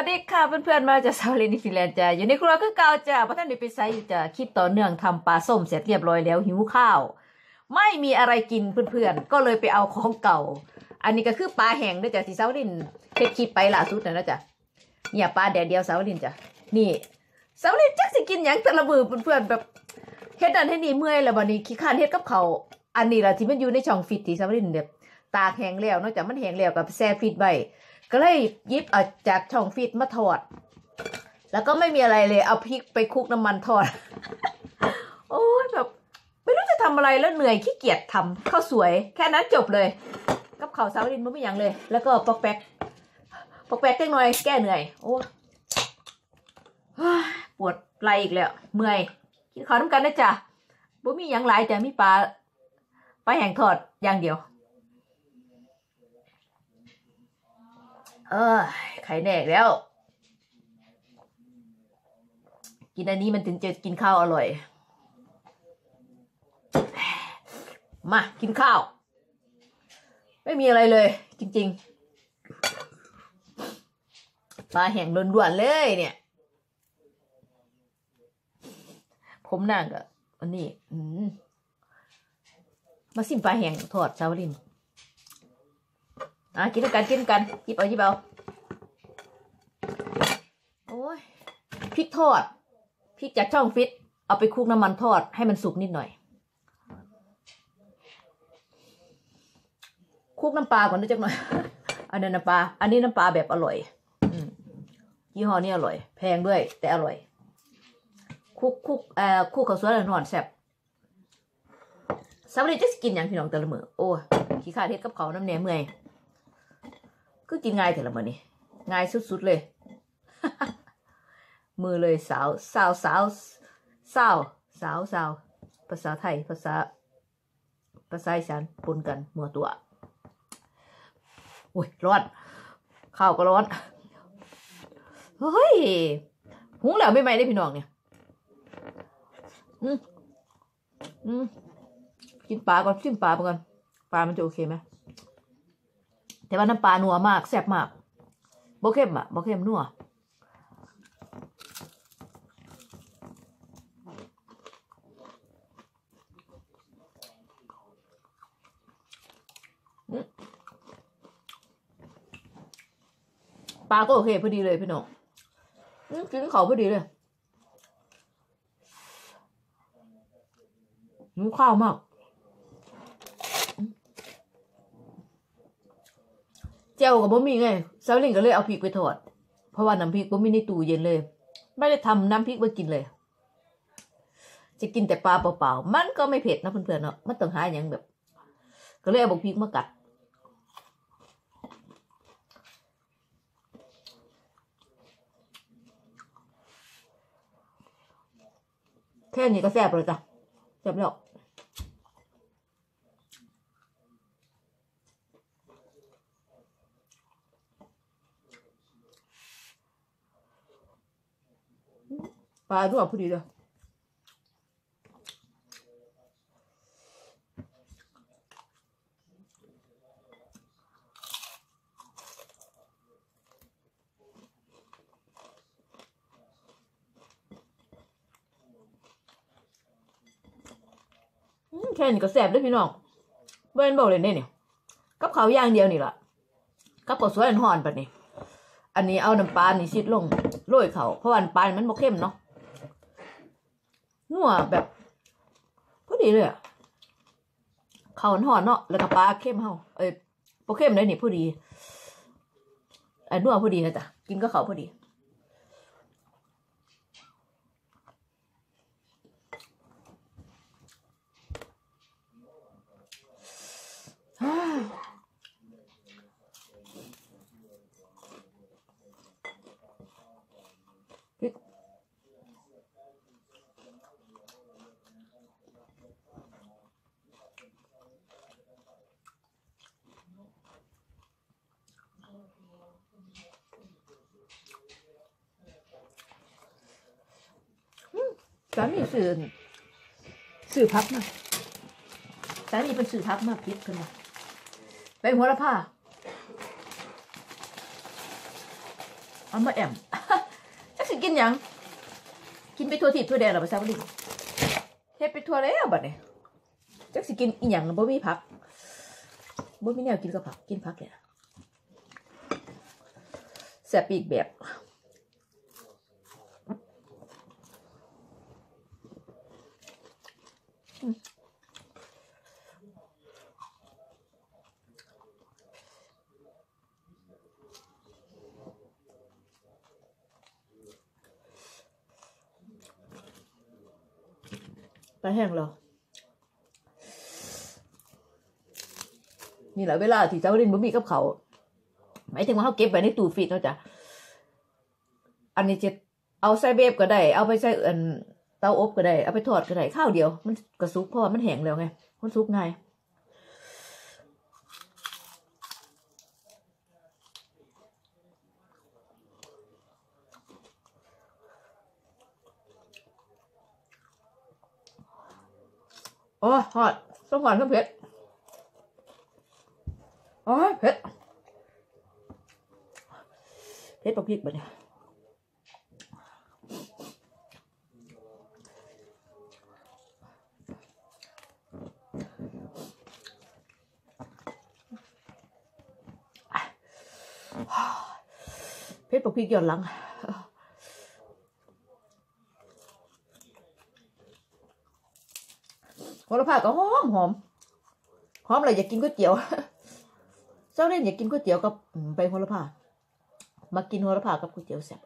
สวัสดีค่ะเพื่อนๆมาจากซาวลินฟินแลนด์จ้ะอยู่ในครัวคือเก่าจ้ะเพราะท่านได้ไปไซต์อยู่จ้ะคลิปต่อเนื่องทำปลาส้มเสร็จเรียบร้อยแล้วหิวข้าว ไม่มีอะไรกินเพื่อนๆ ก็เลยไปเอาของเก่า อันนี้ก็คือปลาแห้งด้วยจ้ะที่ซาวลินเฮ็ดคลิปไปล่าสุดนะนะจ้ะเนี่ยปลาแดดเดียวซาวลินจ้ะนี่ซาวลินจักสิกินหยังต่ละมือเพื่อนๆแบบเฮ็ดนั่นเฮ็ดนี่เมื่อยแล้วบัดนี้ขี้ข้านเฮ็ดกับเขาอันนี้ละที่มันอยู่ในช่องฟิตที่ซาวลินแบบตากแห้งแล้วเนอกจากมันแห้งแล้วกับแช่ฟิตไว้ ก็เลยยิบเอาจากช่องฟีดมาทอด แล้วก็ไม่มีอะไรเลย เอาพริกไปคลุกน้ำมันทอด โอ้ยแบบไม่รู้จะทำอะไรแล้วเหนื่อยขี้เกียจทำข้าวสวย แค่นั้นจบเลย กับข้าวสาวดินมันไม่ยังเลย แล้วก็ปอกแป๊กปอกแป๊กเล็กน้อยแก้เหนื่อย โอ้ปวดไหลอีกแล้วเมื่อยกินข้าวน้ำกันนะจ๊ะบ่มีหยังหลายแต่มีปลาปลาแห้งทอดอย่างเดียว เออไข่แดกแล้ว กินอันนี้มันถึงจะกินข้าวอร่อย มากินข้าว ไม่มีอะไรเลย จริง ๆ ปลาแห้งล้วนๆเลยเนี่ย ผมนั่งกับอันนี้มมาซิมปลาแห้งทอดชาวลิน อะกินด้วยกันกินด้วยกันหยิบเอาหยิบเอาโอ้ยพริกทอดพริกจากช่องฟิต เอาไปคลุกน้ำมันทอดให้มันสุกนิดหน่อยคลุกน้ำปลาก่อนนิดจังหน่อย อันนั้นน้ำปลา อันนี้น้ำปลาแบบอร่อยอยี่ห้อนี้อร่อย แพงด้วย แต่อร่อยคุกคุกเอ่อคุกข้าวสวยหนอนแซ่บสำหรับจะกินอย่างพี่น้องแต่ละมือโอ้ขี้ข้าเทศกับเขาน้ำแหนมเมื่อย ก็กินง่ายเถอะละมันนี่ง่ายสุดๆเลย มือเลยสาวสาวสาวสาวสาวสาวภาษาไทยภาษาภาษาอีสานปนกันมัวตัวอุ้ยร้อนข้าวก็ร้อนเฮ้ยหุงแล้วไม่ไหมได้พี่น้องเนี่ยอืมอืมกินปลาก่อนชิมปลาไปก่อนปลามันจะโอเคไหม แต่ว่าน้ำปลานัวมากแซ่บมากบ่เข้มอะบ่เข้มนัวปลาก็โอเคพอดีเลยพี่น้องกินเขาพอดีเลยหิวข้าวมาก เจลกับบ่มีไงซาวลินก็เลยเอาพริกไปทอด เพราะว่าน้ำพริกบ่มีในตู้เย็นเลย ไม่ได้ทำน้ำพริกไว้กินเลย จะกินแต่ปลาเปล่าๆมันก็ไม่เผ็ดนะเพื่อนๆเนาะมันต้องหาอย่างแบบ ก็เลยเอาบกพริกมากัดแค่นี้ก็แซ่บเลยจ้ะแซ่บแล้ว ปลาด้วยพอดีเลยอืมแค่นี้ก็แซ่บด้วยพี่น้องเบิ้นบอกเลยเนี่ยนี่กับเขาวย่างเดียวนี่ล่ะกับข้าวสวยอันห่อนปะนี่อันนี้เอาน้ำปลานี่ชิดลงโรยเขาเพราะว่าน้ำปลานี่มันบ่เข้มเนาะ นัวแบบพอดีเลยอะข้าวห่อนเนาะแล้วก็ปลาเข้มเฮาเอ้ยปลาเข้มเลยนี่พอดีไอ้นัวพอดีนะจ๊ะกินก็เขาพอดี สามีสื่อสื่อพักมาสามีเป็นสื่อพักมาพิษกันมาไปหัวละผ้าเอามาแอมจักสิกินยังกินไปทั่วทิพย์ทั่วแดนหรอภาษาบาลีเฮ็ดไปทั่วแล้วบัดนี้จักสิกินอีหยังบ่มีผักบ่มีแนวกินกับผักกินผักเนี่ยแซ่บอีกแบบ ปลาแห้งเหรอนี่แหละเวลาที่เจ้าลินบ่มีกับเขาหมายถึงว่าเขาเก็บไว้ในตู้ฟรีซเนาะจ้ะ อันนี้จะเอาใส่เบฟก็ได้ เอาไปใส่อัน เตาอบก็ได้ เอาไปทอดก็ได้ข้าวเดียว มันกระซุกเพราะว่ามันแห้งแล้วไง มันซุกง่ายโอ้หอดต้องหวานต้องเผ็ดโอ้ยเผ็ดเผ็ดปกพริกบัดเนี่ย เผ็ดปกพริกย้อนหลังโหระพาก็หอมหอมหอมอะไรอยากกินก๋วยเตี๋ยวเจ้าเล่นอยากกินก๋วยเตี๋ยวกับอืมใบโหระพามากินโหระพากับก๋วยเตี๋ยวแซ่บ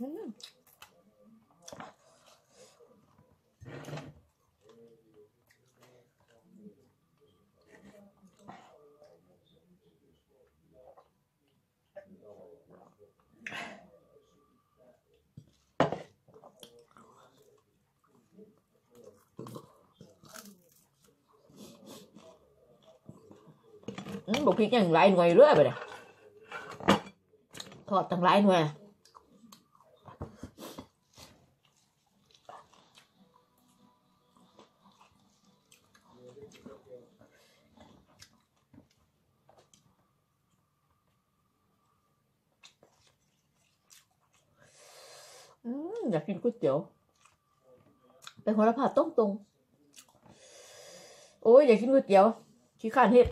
อืมอืม บอกพริกอย่างไรหน่วยเรื่อยไปเลยทอดตั้งหลายหน่วย อยากกินก๋วยเตี๋ยว เป็นคนละผ่าต้มตรง โอ้ยอยากกินก๋วยเตี๋ยวขี้ข้านเฮ็ด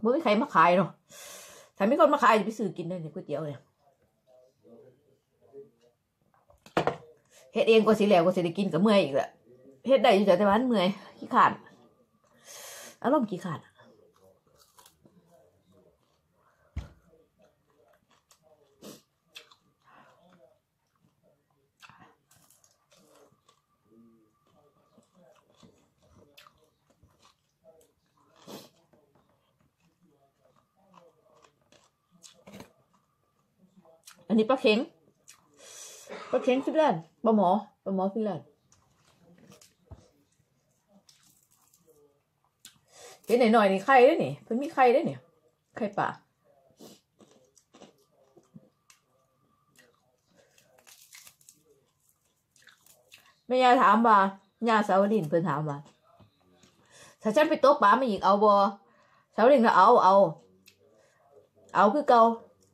ไม่มีใครมาขายเนาะถ้ามีคนมาขายจะไปซื้อกินได้เนี่ยก๋วยเตี๋ยวเนี่ยเฮ็ดเองก็สิแล้วก็สิได้กินกับเมื่อยอีกแหละเฮ็ดได้อยู่แต่ว่ามันเมื่อยขี้ขาดอารมณ์ขี้ขาด อั นี้ปลาเค็งปลาเค็งฟินแลนด์ปลาหมอปลาหมอฟินแลนด์เห็นหน่อยๆนี่ไข่ได้นี่เพิ่นมีไข่ได้เนี่ยไข่ป่าแม่ยายถามว่าย่าสาวดินเพิ่นถามว่าถ้าฉันไปตกปลามาอีกเอาบ่สาวดินก็เอาเอา เอาคือเก่า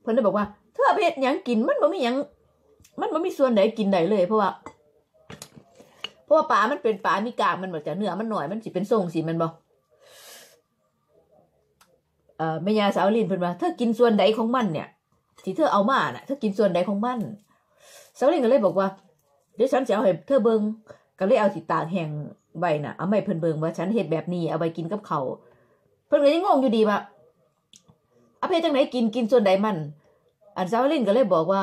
เพิ่นได้บอกว่า เธอเอาไปเฮ็ดยังกินมันบ่มีหยัง มันบ่มีส่วนใดกินได้เลย เพราะว่า เพราะว่าปลามันเป็นปลามีกากมันบ่จะเนื้อมันหน่อยมันสิเป็นทรงสิมันบ่เอ่อแม่ยาสาวลินเพิ่นว่าเธอกินส่วนใดของมันเนี่ยที่เธอเอามาน่ะเธอกินส่วนใดของมันสาวลินก็เลยบอกว่าเดี๋ยวฉันจะเอาให้เธอเบิงก็เลยเอาสิตากแห้งไว้น่ะเอาไม่เพิ่นเบิงว่าฉันเฮ็ดแบบนี้เอาไปกินกับเขาเพิ่นก็ยังงงอยู่ดีว่าเอาเฮ็ดจังไหนกินกินส่วนใดมัน อันซาวลินก็เลยบอกว่า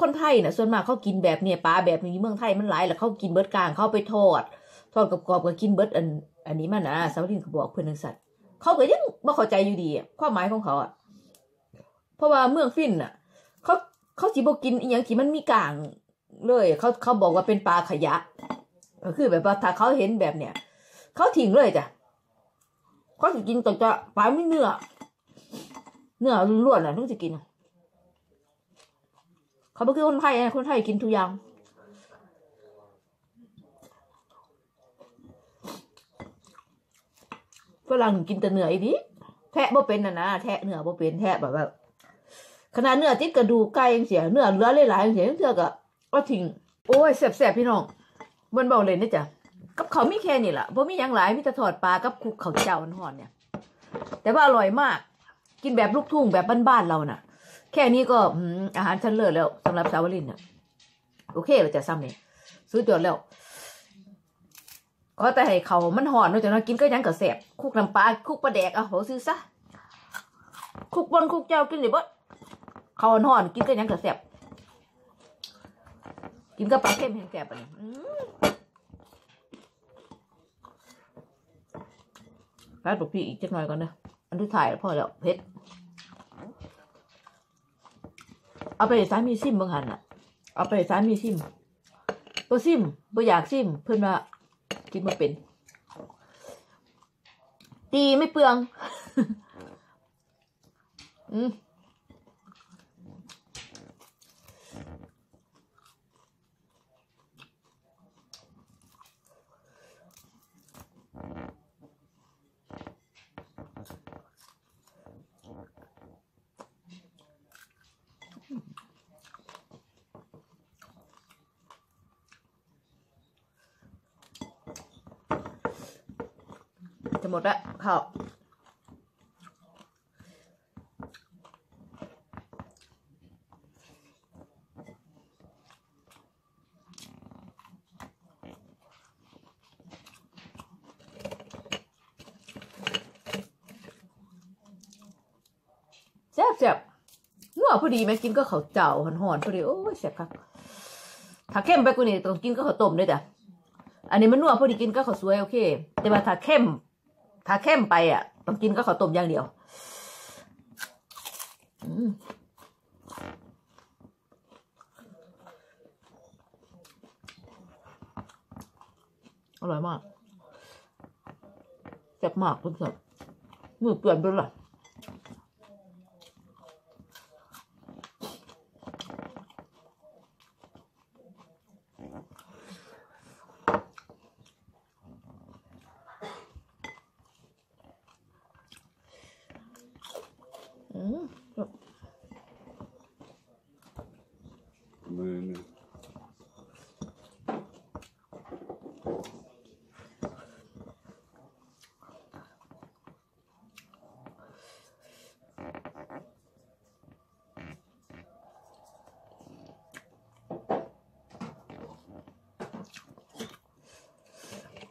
คนไทยน่ะส่วนมากเขากินแบบเนี่ยปลาแบบนี้เมืองไทยมันหลายแล้วเขากินเบิดกลางเขาไปทอด ทอดกรอบๆก็กินเบิดอัน อันนี้มันนะซาวลินก็บอกเพื่อนนังสัตว์เขาก็ยังไม่เข้าใจอยู่ดีความหมายของเขาอะเพราะว่าเมืองฟินน่ะ เขาเขาจีบกินอย่างที่มันมีกลางเลยเขาเขาบอกว่าเป็นปลาขยะก็คือแบบว่าถ้าเขาเห็นแบบเนี้ยเขาทิ้งเลยจ้ะเขาจะกินแต่จะปลาไม่เนื้อเนื้อล้วนๆน่ะถึงจะกิน เขาไม่คือคนไทยนะคนไทยกินทุกอย่างฝรั่งกินแต่เนื้ออีดีแทะบ่เป็นนะนะแทะเนื้อบ่เป็นแทะแบบว่าขนาดเนื้อติดกระดูกไก่ยังเสียเนื้อเลือหลายๆยังเสียยังเถื่อก็ก็ทิ้งโอ้ยแสบๆพี่น้องเบิ่นเบาเลยนะจ๊ะกับเขามีแค่นี้ล่ะบ่มีหยังหลายมีแต่ทอดปลากับคุกข้าเจ้าหอนเนี่ย แต่ว่าอร่อยมาก กินแบบลูกทุ่งแบบบ้านๆเราน่ะ แค่นี้ก็อาหารชั้นเลิศแล้วสำหรับสาวลินน่ะโอเคเราจะซ้ำนี่ซื้อจดแล้วก็แต่ให้เขามันหอนเนาะจ้ะเนากินก็ยังก็แสบคุกน้ำปลาคุกปลาแดกเอาโหซื้อซะคุกบนคุกเจ้ากินเลยเบิดเขาหอนกินก็ยังก็แสบกินกับปลาเค็มแห้งแสบปะนี่อืมแป๊บพี่อีกจักหน่อยก่อนเนอะอันที่ถ่ายพอแล้วเผ็ด เอาไปสามีซิมบางหันอะ เอาไปสามีซิมบ่ซิมบ่อยากซิม เพื่อนว่ากินมาเป็น ตีไม่เปลือง อืม หมดและข้าวแซ่บแซ่บนัวพอดีไหมกินก็เขาเจ้าหอนหอนๆพอดีโอ้ยแซ่บครับถ้าเข้มไปกว่านี้ต้องกินก็ข้าวต้มด้วยจ้ะอันนี้มันนัวพอดีกินก็ข้าวสวยโอเค แต่ว่าถ้าเข้ม ถ้าเข้มไปอะต้องกินก็ข้าวต้มอย่างเดียวอร่อยมากแซ่บมากเพื่อนๆมือเปื่อนไปเลย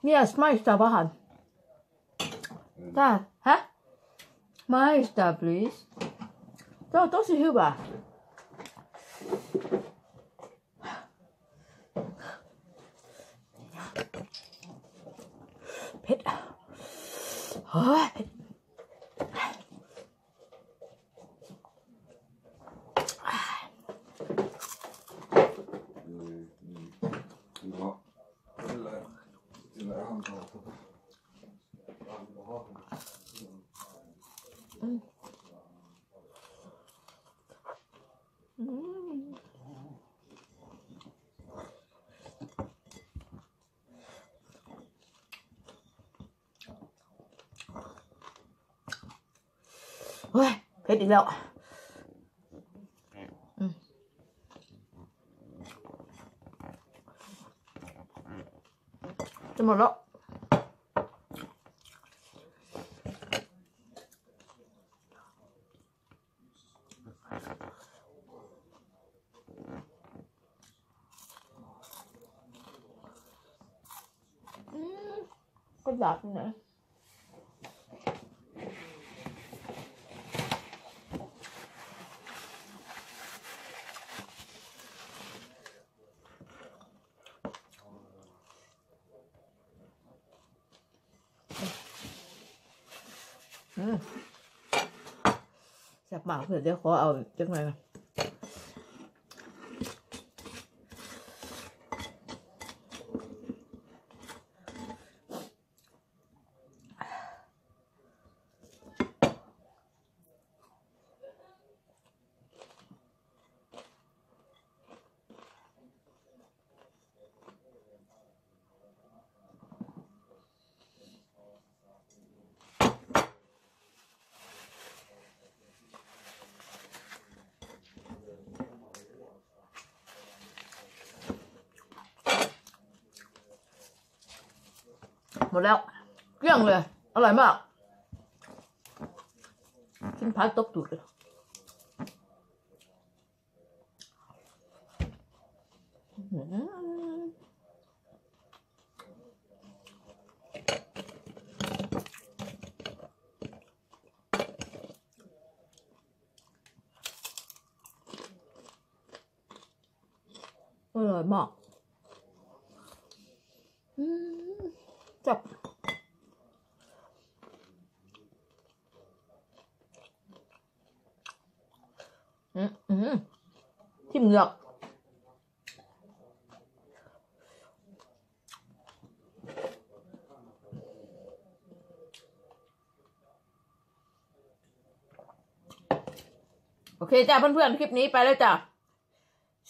Mies maistaa pahan. Tää, hä? Maistaa, please. Tää on tosi hyvä. เฮ้ยเผ็ดอีกแล้วอืมจะหมด แซ่บมากเพื่อนเดี๋ยวขอเอาจังหน่อยนะ หมดแล้ว เกลี้ยงเลย อร่อยมากกินพักตบตูดเลยอร่อยมากอืมับอืมอืมทิมเหงือกโอเคจ้าเพื่อนๆ คลิปนี้ไปแล้วจ้ะ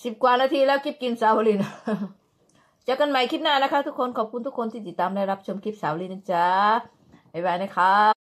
สิบกว่านาทีแล้วคลิปกินสาวลิน เจอกันใหม่คลิปหน้านะคะ ทุกคนขอบคุณทุกคนที่ติดตามและรับชมคลิปสาวลินนะจ๊ะบ๊ายบายนะคะ